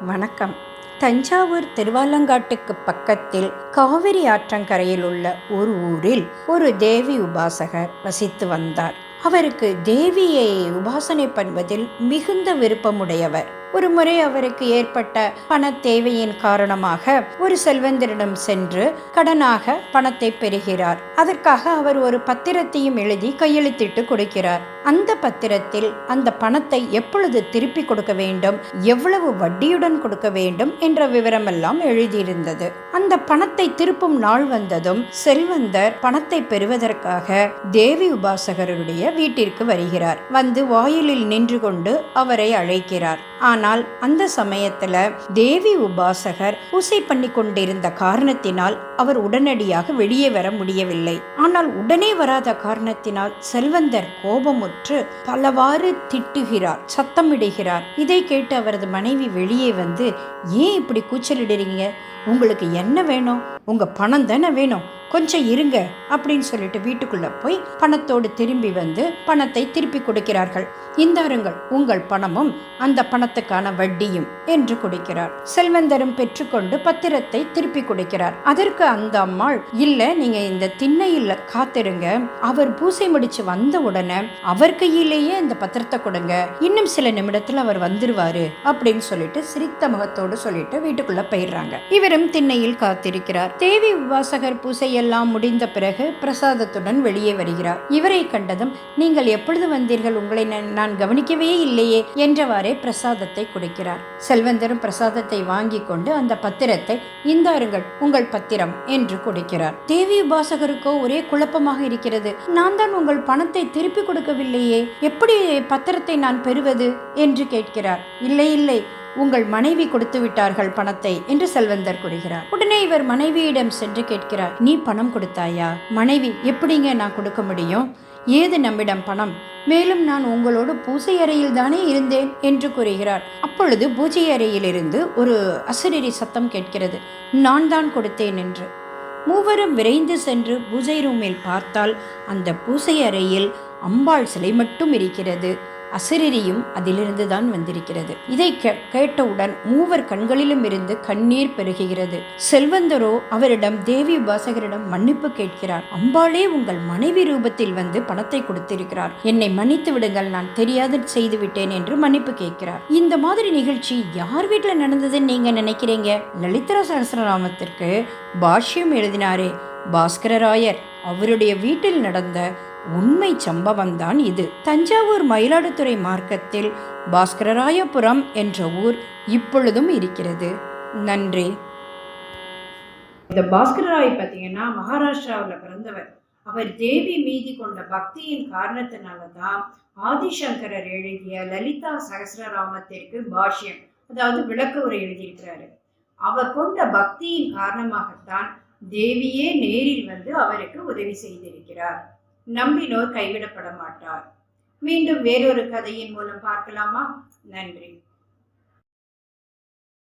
வணக்கம். தஞ்சாவூர் திருவாலங்காட்டுக்கு பக்கத்தில் காவிரி ஆற்றங்கரையில் உள்ள ஒரு ஊரில் ஒரு தேவி உபாசகர் வசித்து வந்தார். அவருக்கு தேவியை உபாசனை பண்ணுவதில் மிகுந்த விருப்பமுடையவர். ஒரு முறை அவருக்கு ஏற்பட்ட பண தேவையின் காரணமாக ஒரு செல்வந்தரிடம் சென்று கடனாக பணத்தை பெறுகிறார். அதற்காக அவர் ஒரு பத்திரத்தையும் எழுதி கையெழுத்திட்டு கொடுக்கிறார். அந்த பத்திரத்தில் அந்த பணத்தை எப்பொழுது திருப்பி கொடுக்க வேண்டும் எவ்வளவு வட்டியுடன் கொடுக்க வேண்டும் என்ற விவரமெல்லாம் எழுதியிருந்தது. அந்த பணத்தை திருப்பும் நாள் வந்ததும் செல்வந்தர் பணத்தை பெறுவதற்காக தேவி உபாசகருடைய வீட்டிற்கு வருகிறார். வந்து வாயிலில் நின்று கொண்டு அவரை அழைக்கிறார். ஆனால் அந்த சமயத்துல தேவி உபாசகர் பூசை பண்ணி கொண்டிருந்த காரணத்தினால் அவர் உடனடியாக வெளியே வர முடியவில்லை. ஆனால் உடனே வராத காரணத்தினால் செல்வந்தர் கோபமுற்று பலவாறு திட்டுகிறார் சத்தமிடுகிறார். இதை கேட்டு அவரது மனைவி வெளியே வந்து ஏன் இப்படி கூச்சலிடுறீங்க? உங்களுக்கு என்ன வேணும்? உங்க பணம் தானே வேணும்? கொஞ்சம் இருங்க அப்படின்னு சொல்லிட்டு வீட்டுக்குள்ள போய் பணத்தோடு திரும்பி வந்து பணத்தை திருப்பி கொடுக்கிறார்கள். இந்தாருங்கள் உங்கள் பணமும் அந்த பணத்துக்கான வட்டியும் என்று கொடுக்கிறார். செல்வந்தரும் பெற்றுக்கொண்டு பத்திரத்தை திருப்பி கொடுக்கிறார். அதற்கு அந்த அம்மாள் இல்ல நீங்க இந்த திண்ணையில் காத்திருங்க. அவர் பூசை முடிச்சு வந்த உடனே அவர் கையிலேயே இந்த பத்திரத்தை கொடுங்க. இன்னும் சில நிமிடத்தில் அவர் வந்துருவாரு அப்படின்னு சொல்லிட்டு சிரித்த முகத்தோடு சொல்லிட்டு வீட்டுக்குள்ள போயிடுறாங்க. இவரும் திண்ணையில் காத்திருக்கிறார். தேவி உபாசகர் பூசை எல்லாம் முடிந்த பிறகு பிரசாதத்துடன் வெளியே வருகிறார். இவரை கண்டதும் நீங்கள் எப்பொழுது வந்தீர்கள்? உங்களை நான் கவனிக்கவே இல்லையே என்றவாறே பிரசாதத்தை கொடுக்கிறார். செல்வந்தரும் பிரசாதத்தை வாங்கி கொண்டு அந்த பத்திரத்தை இந்தாருங்கள் உங்கள் பத்திரம் என்று கொடுக்கிறார். தேவி உபாசகருக்கோ ஒரே குழப்பமாக இருக்கிறது. நான் தான் உங்கள் பணத்தை திருப்பி கொடுக்கவில்லையே எப்படி பத்திரத்தை நான் பெறுவது? என்று கேட்கிறார். இல்லை இல்லை உங்கள் மனைவி கொடுத்து விட்டார்கள் பணத்தை என்று செல்வந்தர் கூறுகிறார். உடனே இவர் மனைவியிடம் சென்று கேட்கிறார் நீ பணம் கொடுத்தாயா? மனைவி எப்படிங்க நான் கொடுக்க முடியும்? ஏது நம்மிடம் பணம்? மேலும் நான் உங்களோடு பூஜை அறையில் தானே இருந்தேன்? என்று கூறுகிறார். அப்பொழுது பூஜை அறையிலிருந்து ஒரு அசரீரி சத்தம் கேட்கிறது நான் தான் கொடுத்தேன் என்று. மூவரும் விரைந்து சென்று பூஜை ரூமில் பார்த்தால் அந்த பூஜை அறையில் அம்பாள் சிலை மட்டும் இருக்கிறது. அசரீரியும் அதிலிருந்து தான் வந்திருக்கிறது. இதை கேட்டவுடன் மூவர் கண்களிலும் இருந்து கண்ணீர் பெருகுகிறது. செல்வந்தரோ அவரிடம் தேவி உபாசகரிடம் மன்னிப்பு கேட்கிறார். அம்பாளே உங்கள் மனைவி ரூபத்தில் வந்து பணத்தை கொடுத்திருக்கிறார். என்னை மன்னித்து விடுங்கள். நான் தெரியாது செய்து விட்டேன் என்று மன்னிப்பு கேட்கிறார். இந்த மாதிரி நிகழ்ச்சி யார் வீட்டில் நடந்ததுன்னு நீங்க நினைக்கிறீங்க? லலிதரா சகசரராமத்திற்கு பாஷ்யம் எழுதினாரே. பாஸ்கரராயர் அவருடைய வீட்டில் நடந்த உண்மை சம்பவம் தான் இது. தஞ்சாவூர் மயிலாடுதுறை மார்க்கத்தில் பாஸ்கரராயபுரம் என்ற ஊர் இப்பொழுதும் இருக்கிறது. நன்றி. இந்த பாஸ்கரராய் பார்த்தீங்கன்னா மகாராஷ்டிராவில் பிறந்தவர். அவர் தேவி மீதி கொண்ட பக்தியின் காரணத்தினால தான் ஆதிசங்கரர் எழுதிய லலிதா சகசிரராமத்திற்கு பாஷ்யம் அதாவது விளக்க உரை எழுதியிருக்கிறாரு. அவர் கொண்ட பக்தியின் காரணமாகத்தான் தேவியே நேரில் வந்து அவருக்கு உதவி செய்திருக்கிறார். நம்பினோர் கைவிடப்பட மாட்டார் மீண்டும் வேறொரு கதையின் மூலம் பார்க்கலாமா? நன்றி.